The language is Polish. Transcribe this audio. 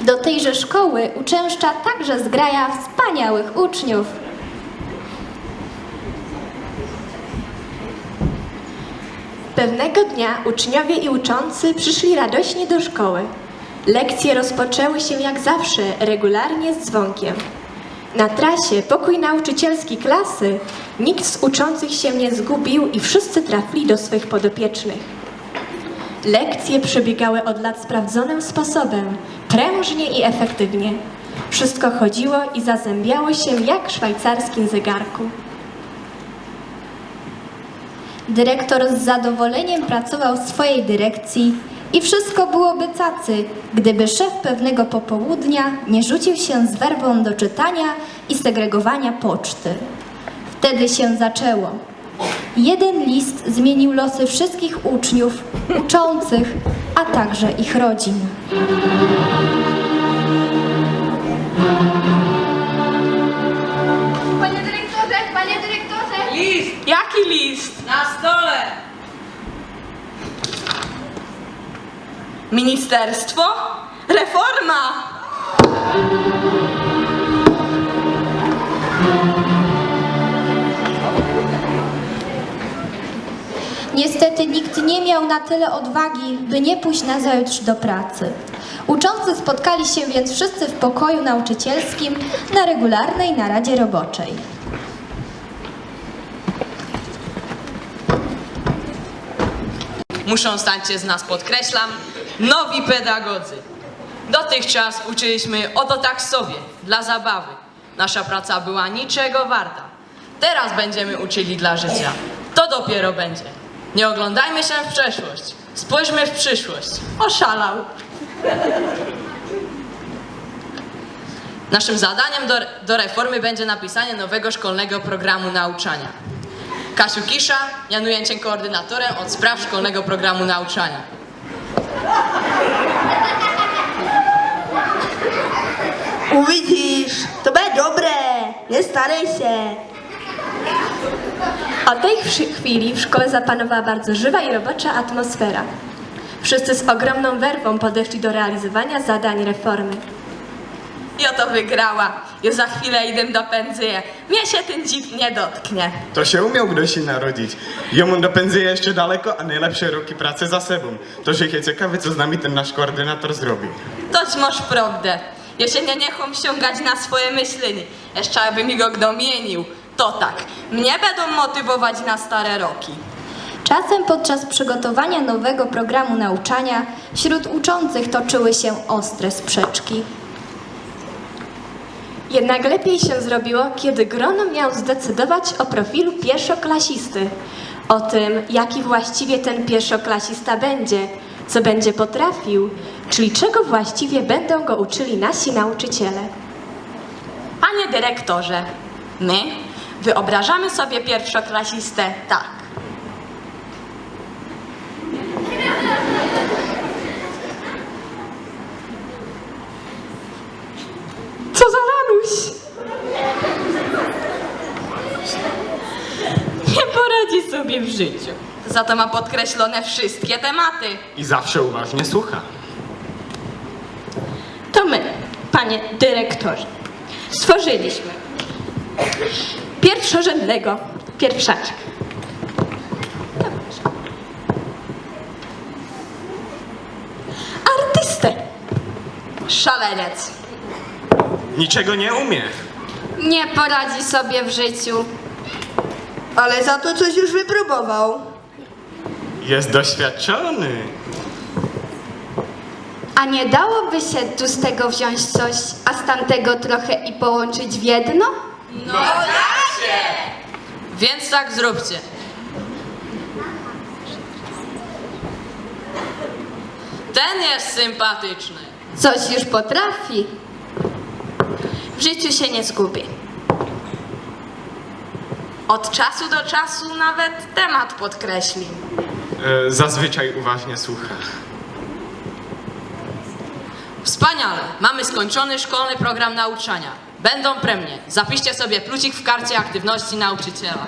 Do tejże szkoły uczęszcza także zgraja wspaniałych uczniów. Pewnego dnia uczniowie i uczący przyszli radośnie do szkoły. Lekcje rozpoczęły się jak zawsze, regularnie z dzwonkiem. Na trasie pokój nauczycielski klasy nikt z uczących się nie zgubił i wszyscy trafili do swych podopiecznych. Lekcje przebiegały od lat sprawdzonym sposobem, prężnie i efektywnie. Wszystko chodziło i zazębiało się jak w szwajcarskim zegarku. Dyrektor z zadowoleniem pracował w swojej dyrekcji i wszystko byłoby cacy, gdyby szef pewnego popołudnia nie rzucił się z werwą do czytania i segregowania poczty. Wtedy się zaczęło. Jeden list zmienił losy wszystkich uczniów, uczących, a także ich rodzin. Panie dyrektorze, panie dyrektorze! List! Jaki list? Na stole! Ministerstwo? Reforma! Niestety nikt nie miał na tyle odwagi, by nie pójść na zajutrz do pracy. Uczący spotkali się więc wszyscy w pokoju nauczycielskim na regularnej naradzie roboczej. Muszą stać się z nas, podkreślam, nowi pedagodzy. Dotychczas uczyliśmy oto tak sobie, dla zabawy. Nasza praca była niczego warta. Teraz będziemy uczyli dla życia. To dopiero będzie. Nie oglądajmy się w przeszłość. Spójrzmy w przyszłość. Oszalał. Naszym zadaniem do, do reformy będzie napisanie nowego szkolnego programu nauczania. Kasiu Kisza, mianuję Cię koordynatorem od spraw szkolnego programu nauczania. Uvidíš, to bude dobré, nestarej się. O tej chwili w szkole zapanowała bardzo żywa i robocza atmosfera. Wszyscy z ogromną werwą podeszli do realizowania zadań reformy. Ja to wygrała. Ja za chwilę idę do pędzyje. Mnie się ten dziw nie dotknie. To się umiał kdo si narodit. Jemu do penzie je ještě daleko a nejlepší roky práce za sebou. To, že je ciekawy, co z nami ten nasz koordynator zrobi. Toć masz prawdę. Ja się nie niechom ściągać na swoje myślenie. Jeszcze aby mi go kto mienił. To tak, mnie będą motywować na stare roki. Czasem podczas przygotowania nowego programu nauczania wśród uczących toczyły się ostre sprzeczki. Jednak lepiej się zrobiło, kiedy grono miał zdecydować o profilu pierwszoklasisty. O tym, jaki właściwie ten pierwszoklasista będzie, co będzie potrafił, czyli czego właściwie będą go uczyli nasi nauczyciele. Panie dyrektorze, my wyobrażamy sobie pierwszoklasistę tak. Co za lanuś! Nie poradzi sobie w życiu. Za to ma podkreślone wszystkie tematy. I zawsze uważnie słucha. To my, panie dyrektorze, stworzyliśmy pierwszorzędnego pierwszaczka. Artystę, Szaleniec. Niczego nie umie. Nie poradzi sobie w życiu. Ale za to coś już wypróbował. Jest doświadczony. A nie dałoby się tu z tego wziąć coś, a z tamtego trochę i połączyć w jedno? No Więc tak zróbcie. Ten jest sympatyczny. Coś już potrafi. W życiu się nie zgubi. Od czasu do czasu nawet temat podkreśli. E, zazwyczaj uważnie słucha. Wspaniale! Mamy skończony szkolny program nauczania. Będą premie. Zapiszcie sobie plucik w karcie aktywności nauczyciela.